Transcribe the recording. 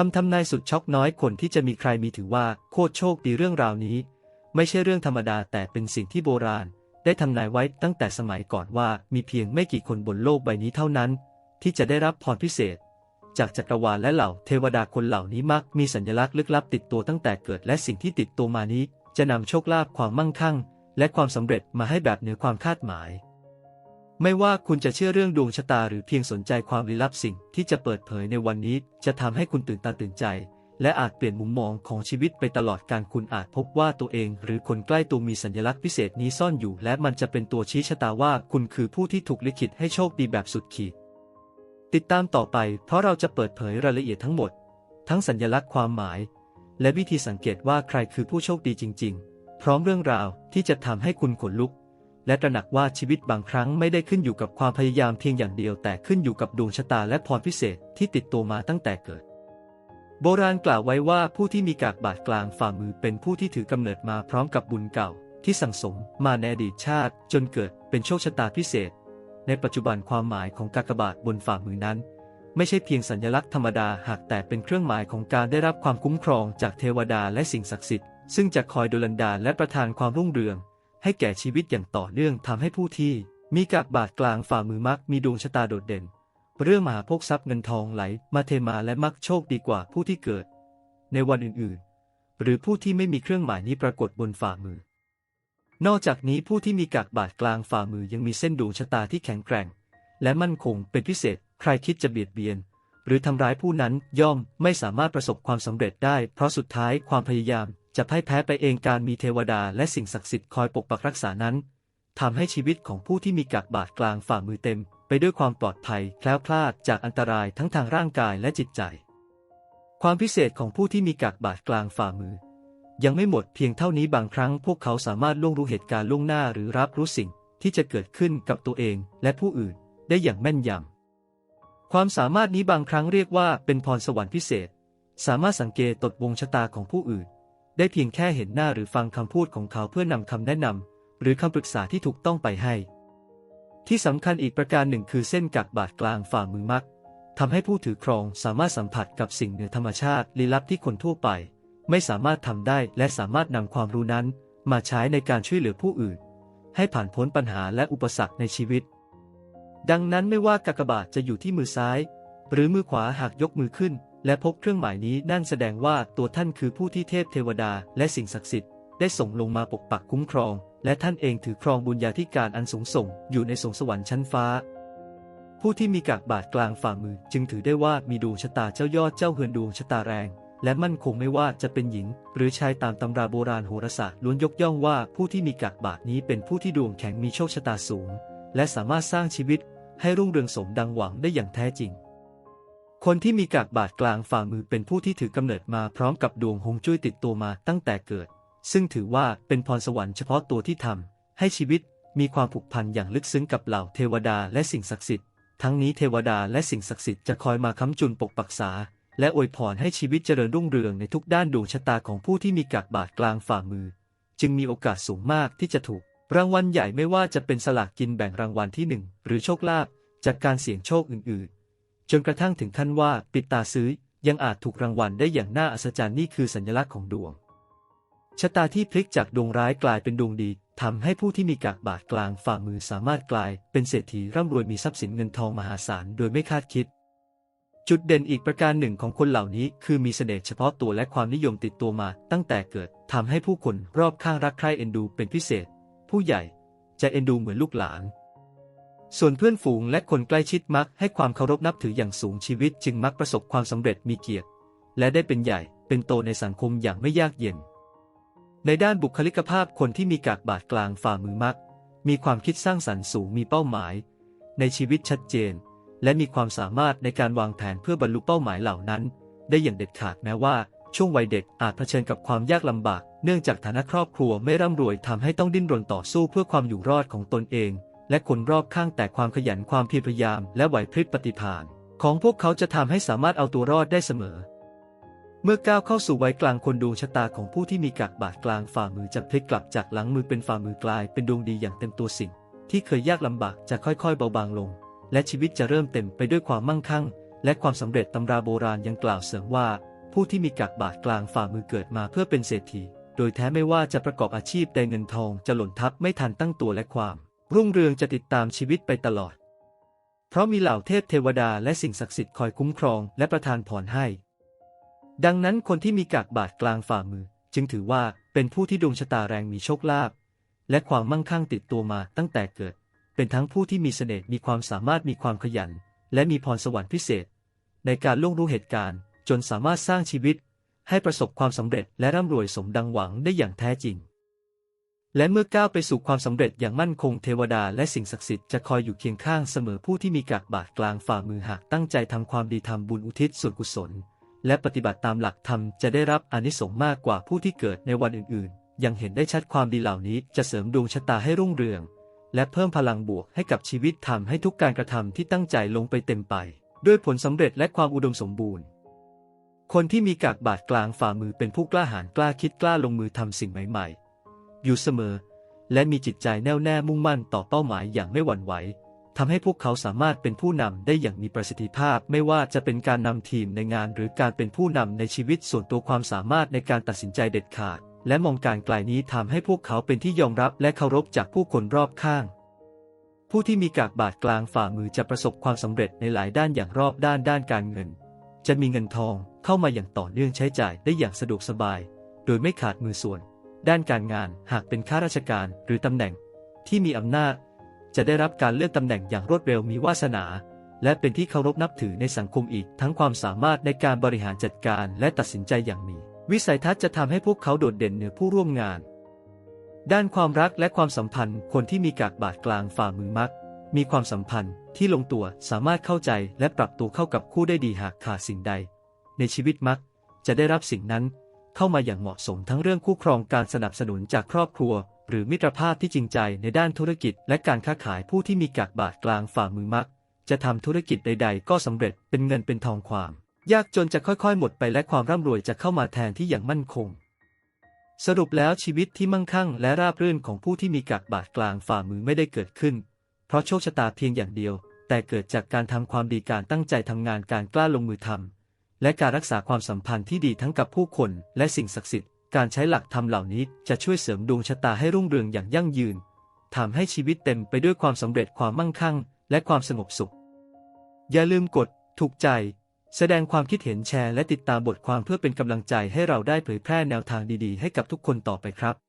คำทำนายสุดช็อกน้อยคนที่จะมีใครมีถือว่าโคตรโชคดีเรื่องราวนี้ ไม่ใช่เรื่องธรรมดาแต่เป็นสิ่งที่โบราณ ได้ทำนายไว้ตั้งแต่สมัยก่อนว่ามีเพียงไม่กี่คนบนโลกใบนี้เท่านั้น ที่จะได้รับพรพิเศษ จากจักรวาลและเหล่าเทวดาคนเหล่านี้มักมีสัญลักษณ์ลึกลับติดตัวตั้งแต่เกิดและสิ่งที่ติดตัวมานี้ จะนำโชคลาภความมั่งคั่ง และความสำเร็จมาให้แบบเหนือความคาดหมาย ไม่ว่าคุณจะเชื่อเรื่องดวงชะตาหรือเพียงสนใจความลี้ลับสิ่งที่จะเปิดเผยในวันนี้ จะทำให้คุณตื่นตาตื่นใจ และอาจเปลี่ยนมุมมองของชีวิตไปตลอดการคุณอาจพบว่าตัวเอง หรือคนใกล้ตัวมีสัญลักษณ์พิเศษนี้ซ่อนอยู่ และมันจะเป็นตัวชี้ชะตาว่าคุณคือผู้ที่ถูกลิขิตให้โชคดีแบบสุดขีด ติดตามต่อไป เพราะเราจะเปิดเผยรายละเอียดทั้งหมด ทั้งสัญลักษณ์ความหมาย และวิธีสังเกตว่าใครคือผู้โชคดีจริง ๆ พร้อมเรื่องราวที่จะทำให้คุณขนลุก และตระหนักว่าชีวิตบางครั้งไม่ได้ขึ้นอยู่กับความพยายามเพียงอย่างเดียวแต่ขึ้นอยู่กับดวงชะตาและพรพิเศษที่ติดตัวมาตั้งแต่เกิด โบราณกล่าวไว้ว่าผู้ที่มีกากบาทกลางฝ่ามือเป็นผู้ที่ถือกำเนิดมาพร้อมกับบุญเก่า ที่สั่งสมมาในอดีตชาติ จนเกิดเป็นโชคชะตาพิเศษ ในปัจจุบันความหมายของกากบาทบนฝ่ามือนั้นไม่ใช่เพียงสัญลักษณ์ธรรมดาหากแต่เป็นเครื่องหมายของการได้รับความคุ้มครองจากเทวดาและสิ่งศักดิ์สิทธิ์ซึ่งจะคอยดลันดาและประทานความรุ่งเรือง ให้แก่ชีวิตอย่างต่อเนื่องทำให้ผู้ที่มีกากบาทกลางฝ่ามือมักมีดวงชะตาโดดเด่น เรื่องมหาโภคทรัพย์เงินทองไหลมาเทมาและมักโชคดีกว่าผู้ที่เกิด ในวันอื่นๆ หรือผู้ที่ไม่มีเครื่องหมายนี้ปรากฏบนฝ่ามือ นอกจากนี้ผู้ที่มีกากบาทกลางฝ่ามือยังมีเส้นดวงชะตาที่แข็งแกร่ง และมั่นคงเป็นพิเศษ ใครคิดจะเบียดเบียน หรือทำร้ายผู้นั้นย่อมไม่สามารถประสบความสำเร็จได้ เพราะสุดท้ายความพยายาม จะพ่ายแพ้ไปเองการมีเทวดาและสิ่งศักดิ์สิทธิ์คอยปกปักรักษานั้นทำให้ชีวิตของผู้ที่มีกากบาทกลางฝ่ามือเต็ม ไปด้วยความปลอดภัยแคล้วคลาดจากอันตรายทั้งทางร่างกายและจิตใจ ความพิเศษของผู้ที่มีกากบาทกลางฝ่ามือ ยังไม่หมดเพียงเท่านี้บางครั้งพวกเขาสามารถล่วงรู้เหตุการณ์ล่วงหน้าหรือรับรู้สิ่งที่จะเกิดขึ้นกับตัวเองและผู้อื่นได้อย่างแม่นยำ ความสามารถนี้บางครั้งเรียกว่าเป็นพรสวรรค์พิเศษ สามารถสังเกตตดวงชะตาของผู้อื่น ได้เพียงแค่เห็นหน้าหรือฟังคำพูดของเขาเพื่อนำคำแนะนำหรือคำปรึกษาที่ถูกต้องไปให้ ที่สำคัญอีกประการหนึ่งคือเส้นกักบาดกลางฝ่ามือมักทำให้ผู้ถือครองสามารถสัมผัสกับสิ่งเหนือธรรมชาติลี้ลับที่คนทั่วไป ไม่สามารถทำได้และสามารถนำความรู้นั้น มาใช้ในการช่วยเหลือผู้อื่น ให้ผ่านพ้นปัญหาและอุปสรรคในชีวิต ดังนั้นไม่ว่ากากบาทจะอยู่ที่มือซ้าย หรือมือขวาหากยกมือขึ้น และพบเครื่องหมายนี้นั่นแสดงว่าตัวท่านคือผู้ที่เทพเทวดาและสิ่งศักดิ์สิทธิ์ได้ส่งลงมาปกปักคุ้มครอง และท่านเองถือครองบุญญาธิการอันสูงส่ง อยู่ในสงสวรรค์ชั้นฟ้า ผู้ที่มีกากบาทกลางฝ่ามือ จึงถือได้ว่ามีดวงชะตาเจ้ายอดเจ้าเฮือนดวงชะตาแรง และมั่นคงไม่ว่าจะเป็นหญิง หรือชายตามตำราโบราณโหราศาสตร์ล้วนยกย่องว่าผู้ที่มีกากบาทนี้เป็นผู้ที่ดวงแข็งมีโชคชะตาสูง และสามารถสร้างชีวิต ให้รุ่งเรืองสมดังหวังได้อย่างแท้จริง คนที่มีกากบาทกลางฝ่ามือเป็นผู้ที่ถือกำเนิดมาพร้อมกับดวงฮงจุ้ยติดตัวมาตั้งแต่เกิด ซึ่งถือว่าเป็นพรสวรรค์เฉพาะตัวที่ทำให้ชีวิตมีความผูกพันอย่างลึกซึ้งกับเหล่าเทวดาและสิ่งศักดิ์สิทธิ์ ทั้งนี้เทวดาและสิ่งศักดิ์สิทธิ์จะคอยมาค้ำจุนปกปักษา และอวยพรให้ชีวิตเจริญรุ่งเรืองในทุกด้านดวงชะตาของผู้ที่มีกากบาทกลางฝ่ามือ จึงมีโอกาสสูงมากที่จะถูก รางวัลใหญ่ไม่ว่าจะเป็นสลากกินแบ่งรางวัลที่หนึ่งหรือโชคลาภจากการเสี่ยงโชคอื่นๆ จนกระทั่งถึงขั้นว่าปิดตาซื้อยังอาจถูกรางวัลได้อย่างน่าอัศจรรย์นี่คือสัญลักษณ์ของดวง ชะตาที่พลิกจากดวงร้ายกลายเป็นดวงดีทำให้ผู้ที่มีกากบาทกลางฝ่ามือสามารถกลายเป็นเศรษฐีร่ำรวยมีทรัพย์สินเงินทองมหาศาลโดยไม่คาดคิด จุดเด่นอีกประการหนึ่งของคนเหล่านี้คือมีเสน่ห์เฉพาะตัวและความนิยมติดตัวมาตั้งแต่เกิดทำให้ผู้คนรอบข้างรักใคร่เอ็นดูเป็นพิเศษ ผู้ใหญ่จะเอ็นดูเหมือนลูกหลาน ส่วนเพื่อนฝูงและคนใกล้ชิดมักให้ความเคารพนับถืออย่างสูงชีวิตจึงมักประสบความสำเร็จมีเกียรติ และได้เป็นใหญ่เป็นโตในสังคมอย่างไม่ยากเย็น ในด้านบุคลิกภาพคนที่มีกากบาทกลางฝ่ามือมัก มีความคิดสร้างสรรค์สูงมีเป้าหมาย ในชีวิตชัดเจน และมีความสามารถในการวางแผนเพื่อบรรลุเป้าหมายเหล่านั้น ได้อย่างเด็ดขาดแม้ว่า ช่วงวัยเด็กอาจเผชิญกับความยากลำบาก เนื่องจากฐานะครอบครัวไม่ร่ำรวยทำให้ต้องดิ้นรนต่อสู้เพื่อความอยู่รอดของตนเอง และคนรอบข้างแต่ความขยันความเพียรพยายาม และไหวพริบปฏิภาณของพวกเขาจะทำให้สามารถเอาตัวรอดได้เสมอ เมื่อก้าวเข้าสู่วัยกลางคนดวงชะตาของผู้ที่มีกากบาทกลางฝ่ามือจะพลิกกลับจากหลังมือเป็นฝ่ามือกลายเป็นดวงดีอย่างเต็มตัวสิ่ง ที่เคยยากลำบากจะค่อยๆ เบาบางลง และชีวิตจะเริ่มเต็มไปด้วยความมั่งคั่ง และความสำเร็จตำราโบราณยังกล่าวเสริมว่า ผู้ที่มีกากบาทกลางฝ่ามือเกิดมาเพื่อเป็นเศรษฐี โดยแท้ไม่ว่าจะประกอบอาชีพใดเงินทองจะหล่นทับไม่ทันตั้งตัวและความ รุ่งเรืองจะติดตามชีวิตไปตลอด เพราะมีเหล่าเทพเทวดาและสิ่งศักดิ์สิทธิ์คอยคุ้มครองและประทานพรให้ ดังนั้นคนที่มีกากบาทกลางฝ่ามือ จึงถือว่าเป็นผู้ที่ดวงชะตาแรงมีโชคลาภและความมั่งคั่งติดตัวมาตั้งแต่เกิด เป็นทั้งผู้ที่มีเสน่ห์มีความสามารถมีความขยัน และมีพรสวรรค์พิเศษ ในการล่วงรู้เหตุการณ์ จนสามารถสร้างชีวิต ให้ประสบความสำเร็จและร่ำรวยสมดังหวังได้อย่างแท้จริง และเมื่อก้าวไปสู่ความสำเร็จอย่างมั่นคงเทวดาและสิ่งศักดิ์สิทธิ์จะคอยอยู่เคียงข้างเสมอผู้ที่มีกากบาทกลางฝ่ามือหากตั้งใจทำความดีทำบุญอุทิศส่วนกุศล และปฏิบัติตามหลักธรรมจะได้รับอนิสงส์มากกว่าผู้ที่เกิดในวันอื่นๆ ยังเห็นได้ชัดความดีเหล่านี้จะเสริมดวงชะตาให้รุ่งเรือง และเพิ่มพลังบวกให้กับชีวิตทำให้ทุกการกระทำที่ตั้งใจลงไปเต็มไป ด้วยผลสำเร็จและความอุดมสมบูรณ์ คนที่มีกากบาทกลางฝ่ามือเป็นผู้กล้าหาญกล้าคิดกล้าลงมือทำสิ่งใหม่ๆ อยู่เสมอ และมีจิตใจแน่วแน่มุ่งมั่นต่อเป้าหมายอย่างไม่หวั่นไหวทำให้พวกเขาสามารถเป็นผู้นำได้อย่างมีประสิทธิภาพ ไม่ว่าจะเป็นการนำทีมในงานหรือการเป็นผู้นำในชีวิตส่วนตัวความสามารถในการตัดสินใจเด็ดขาด และมองการไกลนี้ทำให้พวกเขาเป็นที่ยอมรับและเคารพจากผู้คนรอบข้าง ผู้ที่มีกากบาทกลางฝ่ามือจะประสบความสำเร็จในหลายด้านอย่างรอบด้านด้านการเงิน จะมีเงินทองเข้ามาอย่างต่อเนื่องใช้จ่ายได้อย่างสะดวกสบาย โดยไม่ขาดมือส่วน ด้านการงานหากเป็นข้าราชการหรือตำแหน่งที่มีอำนาจ จะได้รับการเลือนตำแหน่งอย่างรวดเร็วมีวาสนา และเป็นที่เคารพนับถือในสังคมอีก ทั้งความสามารถในการบริหารจัดการและตัดสินใจอย่างมี วิสัยทัศน์จะทำให้พวกเขาโดดเด่นเหนือผู้ร่วมงาน ด้านความรักและความสัมพันธ์ คนที่มีกากบาทกลางฝ่ามือมัก มีความสัมพันธ์ที่ลงตัวสามารถเข้าใจและปรับตัวเข้ากับคู่ได้ดีหากขาดสิ่งใด ในชีวิตมักจะได้รับสิ่งนั้น เข้ามาอย่างเหมาะสมทั้งเรื่องคู่ครองการสนับสนุนจากครอบครัว หรือมิตรภาพที่จริงใจในด้านธุรกิจ และการค้าขายผู้ที่มีกากบาทกลางฝ่ามือมัก จะทำธุรกิจใด ๆ ก็สำเร็จเป็นเงินเป็นทองความ ยากจนจะค่อยๆ หมดไปและความร่ำรวยจะเข้ามาแทนที่อย่างมั่นคง สรุปแล้วชีวิตที่มั่งคั่ง และราบรื่นของผู้ที่มีกากบาทกลางฝ่ามือไม่ได้เกิดขึ้น เพราะโชคชะตาเพียงอย่างเดียว แต่เกิดจากการทำความดีการตั้งใจทำงานการกล้าลงมือทำ และการรักษาความสัมพันธ์ที่ดีทั้งกับผู้คนและสิ่งศักดิ์สิทธิ์ การใช้หลักธรรมเหล่านี้จะช่วยเสริมดวงชะตาให้รุ่งเรืองอย่างยั่งยืนทำให้ชีวิตเต็มไปด้วยความสำเร็จความมั่งคั่ง และความสงบสุข อย่าลืมกด ถูกใจ แสดงความคิดเห็นแชร์และติดตามบทความเพื่อเป็นกำลังใจให้เราได้เผยแพร่แนวทางดีๆ ให้กับทุกคนต่อไปครับ